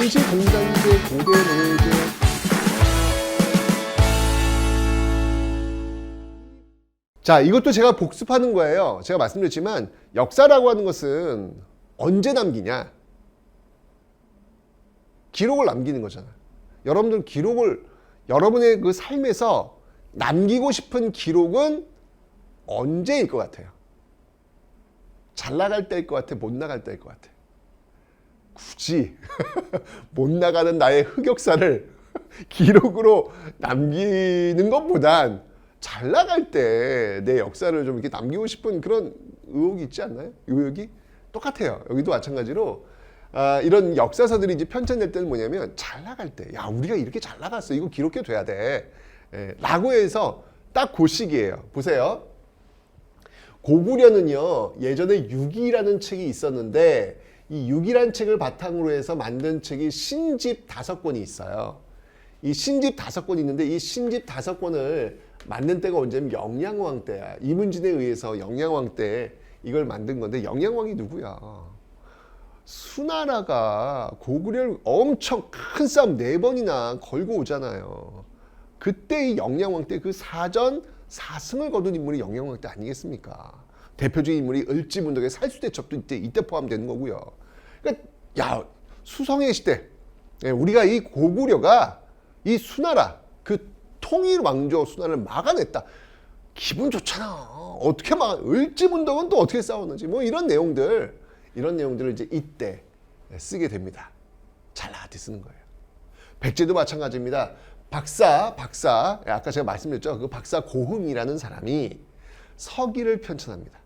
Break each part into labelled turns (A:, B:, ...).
A: 원시 공단제 고대 문해제 자 이것도 제가 복습하는 거예요. 제가 말씀드렸지만 역사라고 하는 것은 언제 남기냐? 기록을 남기는 거잖아요. 여러분들 기록을 여러분의 그 삶에서 남기고 싶은 기록은 언제일 것 같아요? 잘 나갈 때일 것 같아? 못 나갈 때일 것 같아? 굳이 못 나가는 나의 흑역사를 기록으로 남기는 것보단 잘 나갈 때 내 역사를 좀 이렇게 남기고 싶은 그런 의혹이 있지 않나요? 의혹이 똑같아요. 여기도 마찬가지로 아, 이런 역사서들이 이제 편찬될 때는 뭐냐면 잘 나갈 때, 야 우리가 이렇게 잘 나갔어, 이거 기록해 둬야 돼, 예, 라고 해서 딱 그 시기예요. 보세요. 고구려는요 예전에 유기라는 책이 있었는데 이 유기란 책을 바탕으로 해서 만든 책이 신집 다섯 권이 있어요. 이 신집 다섯 권이 있는데 이 신집 다섯 권을 만든 때가 언제면 영양왕 때야. 이문진에 의해서 영양왕 때 이걸 만든 건데 영양왕이 누구야? 수나라가 고구려를 엄청 큰 싸움 네 번이나 걸고 오잖아요. 그때 이 영양왕 때 그 사전 사승을 거둔 인물이 영양왕 때 아니겠습니까? 대표적인 인물이 을지문덕의 살수대첩도 이때 이때 포함되는 거고요. 그러니까 야 수성의 시대 예, 우리가 이 고구려가 이 수나라 그 통일 왕조 수나를 막아냈다. 기분 좋잖아. 어떻게 막 을지문덕은 또 어떻게 싸웠는지 뭐 이런 내용들 이런 내용들을 이제 이때 쓰게 됩니다. 잘 나한테 쓰는 거예요. 백제도 마찬가지입니다. 박사, 박사, 예, 아까 제가 말씀드렸죠. 그 박사 고흥이라는 사람이 서기를 편찬합니다.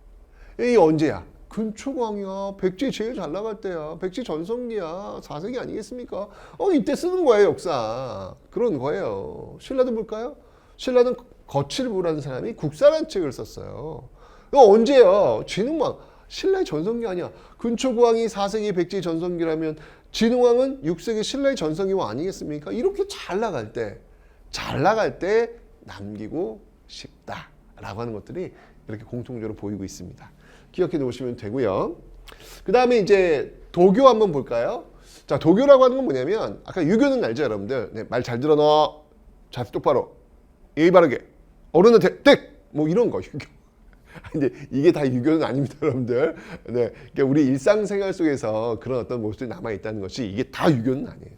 A: 이 언제야? 근초광이야. 백제 제일 잘 나갈 때야. 백제 전성기야. 4세기 아니겠습니까? 어, 이때 쓰는 거예요, 역사. 그런 거예요. 신라도 볼까요? 신라는 거칠부라는 사람이 국사라는 책을 썼어요. 이거 언제야? 진흥왕. 신라의 전성기 아니야. 근초광이 4세기 백제 전성기라면 진흥왕은 6세기 신라의 전성기왕 아니겠습니까? 이렇게 잘 나갈 때, 잘 나갈 때 남기고 싶다라고 하는 것들이 이렇게 공통적으로 보이고 있습니다. 기억해 놓으시면 되고요. 그 다음에 이제 도교 한번 볼까요? 자, 도교라고 하는 건 뭐냐면 아까 유교는 알죠, 여러분들? 네, 말 잘 들어 너 자세 똑바로 예의 바르게 어른한테 땡 뭐 이런 거 유교. 근데 이게 다 유교는 아닙니다, 여러분들. 네, 그러니까 우리 일상생활 속에서 그런 어떤 모습들이 남아 있다는 것이 이게 다 유교는 아니에요.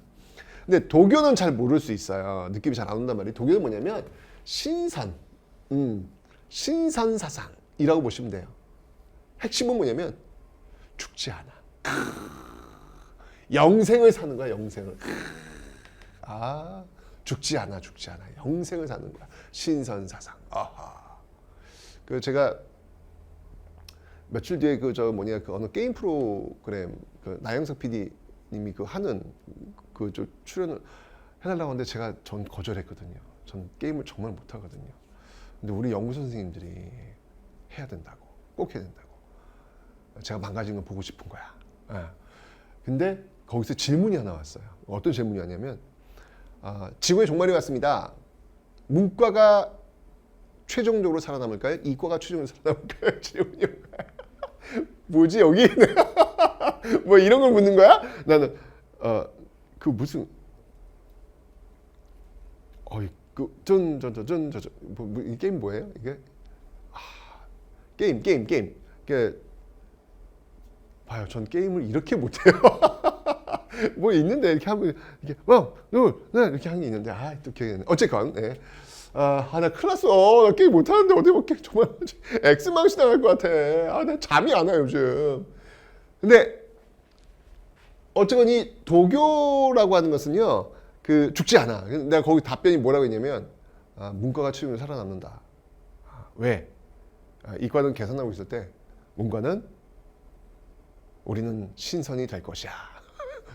A: 근데 도교는 잘 모를 수 있어요. 느낌이 잘 안 온단 말이에요. 도교는 뭐냐면 신선, 음, 신선 사상이라고 보시면 돼요. 핵심은 뭐냐면 죽지 않아. 영생을 사는 거야, 영생을. 아, 죽지 않아, 죽지 않아. 영생을 사는 거야. 신선 사상. 아하. 그 제가 며칠 뒤에 그 저 뭐냐 그 어느 게임 프로그램 그 나영석 PD님이 그 하는 그 저 출연을 해달라고 하는데 제가 전 거절했거든요. 전 게임을 정말 못하거든요. 근데 우리 연구 선생님들이 해야 된다고 꼭 해야 된다고. 제가 망가진 걸 보고 싶은 거야. 예. 근데 거기서 질문이 하나 왔어요. 어떤 질문이었냐면 아, 지구의 종말이 왔습니다. 문과가 최종적으로 살아남을까요? 이과가 최종적으로 살아남을까요? 질문이. 뭐지 여기? 뭐 이런 걸 묻는 거야? 나는 어그 무슨 어이 그전전전전전 뭐, 게임 뭐예요? 이게 아, 게임 게임 게임 이게 봐요. 전 게임을 이렇게 못해요. 뭐 있는데 이렇게 하면 이렇게 뭐누네 이렇게 하는 게 있는데 아또 기억이 안 나. 어쨌건 네. 아, 아, 나 큰일 났어. 나 게임 못하는데 어디 볼게. 정말 엑스망신 당할 것 같아. 아, 나 잠이 안 와, 요즘. 근데, 어쨌건 이 도교라고 하는 것은요, 그, 죽지 않아. 내가 거기 답변이 뭐라고 했냐면, 아, 문과가 치우면 살아남는다. 아, 왜? 아, 이과는 계산하고 있을 때, 문과는 우리는 신선이 될 것이야.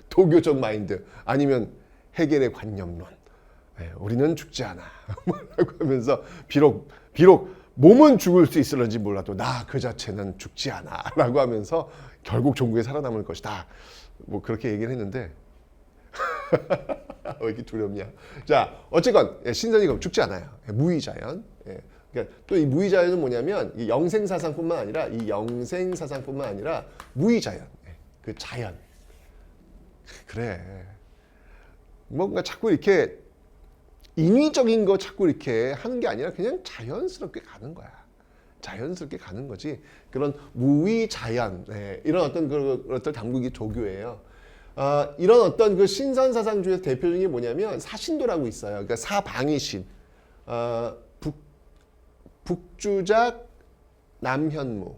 A: 도교적 마인드. 아니면 해결의 관념론. 네, 우리는 죽지 않아. 라고 하면서 비록 비록 몸은 죽을 수 있을런지 몰라도 나 그 자체는 죽지 않아 라고 하면서 결국 종국에 살아남을 것이다. 뭐 그렇게 얘기를 했는데 왜 이렇게 두렵냐? 자 어쨌건 예, 신선이 죽지 않아요. 예, 무의자연. 예, 그러니까 또 이 무의자연은 뭐냐면 이 영생사상뿐만 아니라 이 영생사상뿐만 아니라 무의자연. 예, 그 자연. 그래. 뭔가 자꾸 이렇게 인위적인 거 자꾸 이렇게 하는 게 아니라 그냥 자연스럽게 가는 거야. 자연스럽게 가는 거지. 그런 무위자연 네, 이런 어떤 그 어떤 당국이 조교예요. 아, 이런 어떤 그 신선 사상 중에서 대표적인 게 뭐냐면 사신도라고 있어요. 그러니까 사방이신, 어, 북 북주작 남현무,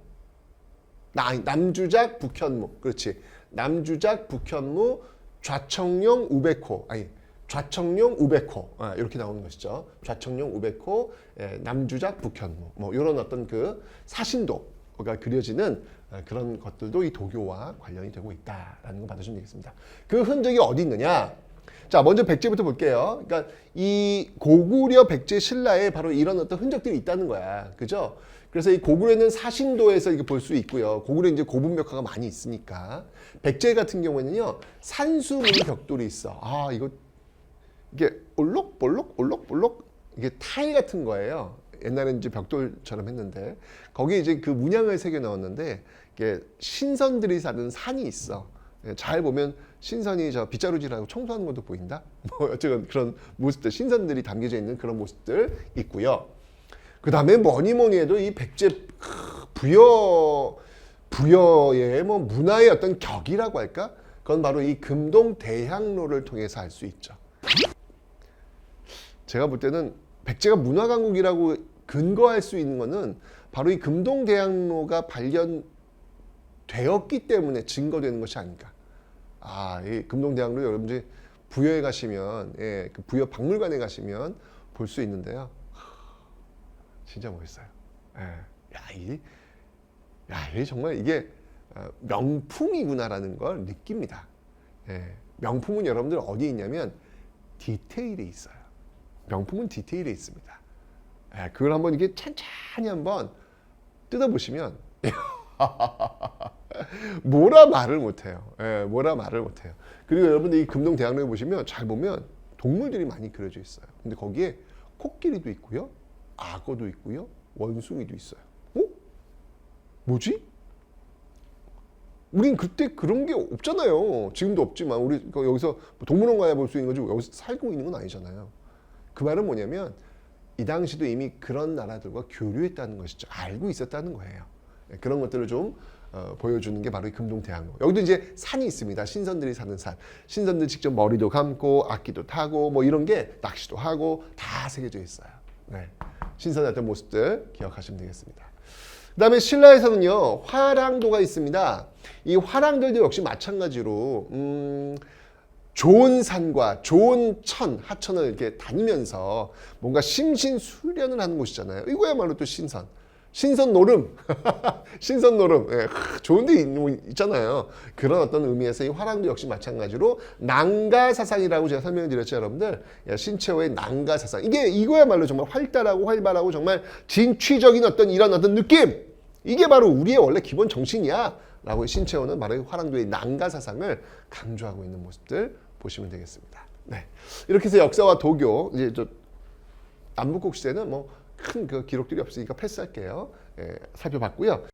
A: 나, 남주작 북현무, 그렇지. 남주작 북현무 좌청룡 우백호 아니 좌청룡 우백호 아, 이렇게 나오는 것이죠. 좌청룡 우백호 예, 남주작 북현무 뭐 이런 어떤 그 사신도가 그려지는 아, 그런 것들도 이 도교와 관련이 되고 있다라는 거 받으시면 되겠습니다. 그 흔적이 어디 있느냐? 자, 먼저 백제부터 볼게요. 그러니까 이 고구려 백제 신라에 바로 이런 어떤 흔적들이 있다는 거야. 그죠? 그래서 이 고구려는 사신도에서 이렇게 볼 수 있고요. 고구려 이제 고분벽화가 많이 있으니까. 백제 같은 경우에는요. 산수문 벽돌이 있어. 아, 이거 이게 올록볼록 올록볼록 이게 타일 같은 거예요. 옛날엔 이제 벽돌처럼 했는데 거기에 이제 그 문양을 새겨 넣었는데 이게 신선들이 사는 산이 있어. 예, 잘 보면 신선이 저 빗자루질하고 청소하는 것도 보인다. 뭐 어쨌든 그런 모습들 신선들이 담겨져 있는 그런 모습들 있고요. 그 다음에 뭐니 뭐니 해도 이 백제 크, 부여 부여의 뭐 문화의 어떤 격이라고 할까? 그건 바로 이 금동 대향로를 통해서 알 수 있죠. 제가 볼 때는 백제가 문화 강국이라고 근거할 수 있는 거는 바로 이 금동 대학로가 발견되었기 때문에 증거되는 것이 아닌가. 아, 이 금동 대학로 여러분들이 부여에 가시면 예, 그 부여 박물관에 가시면 볼 수 있는데요. 하, 진짜 멋있어요. 예. 야, 이 야, 이게 정말 이게 어, 명품이구나라는 걸 느낍니다. 예. 명품은 여러분들 어디에 있냐면 디테일에 있어요. 명품은 디테일에 있습니다. 예, 그걸 한번 이게 찬찬히 한번 뜯어보시면 뭐라 말을 못해요. 예, 뭐라 말을 못해요. 그리고 여러분들 이 금동 대학로에 보시면 잘 보면 동물들이 많이 그려져 있어요. 근데 거기에 코끼리도 있고요, 악어도 있고요, 원숭이도 있어요. 어? 뭐지? 우린 그때 그런 게 없잖아요. 지금도 없지만 우리 그 여기서 동물원 가야 볼 수 있는 거지 여기서 살고 있는 건 아니잖아요. 그 말은 뭐냐면 이 당시도 이미 그런 나라들과 교류했다는 것이죠. 알고 있었다는 거예요. 네, 그런 것들을 좀 어, 보여주는 게 바로 이 금동대학로. 여기도 이제 산이 있습니다. 신선들이 사는 산. 신선들 직접 머리도 감고 악기도 타고 뭐 이런 게 낚시도 하고 다 새겨져 있어요. 네. 어떤 모습들 기억하시면 되겠습니다. 그 다음에 신라에서는요 화랑도가 있습니다. 이 화랑들도 역시 마찬가지로 음, 좋은 산과 좋은 천, 하천을 이렇게 다니면서 뭔가 심신 수련을 하는 곳이잖아요. 이거야말로 또 신선. 신선 노름. 신선 노름. 예, 하, 좋은 데 있- 있잖아요. 그런 어떤 의미에서 이 화랑도 역시 마찬가지로 난가 사상이라고 제가 설명을 드렸죠, 여러분들. 예, 신체호의 난가 사상. 이게 이거야말로 정말 활달하고 활발하고 정말 진취적인 어떤 이런 어떤 느낌. 이게 바로 우리의 원래 기본 정신이야. 라고 신채호는 바로 이 화랑도의 난가 사상을 강조하고 있는 모습들 보시면 되겠습니다. 네. 이렇게 해서 역사와 도교, 이제 저 남북국 시대는 뭐 큰 그 기록들이 없으니까 패스할게요. 예, 살펴봤고요.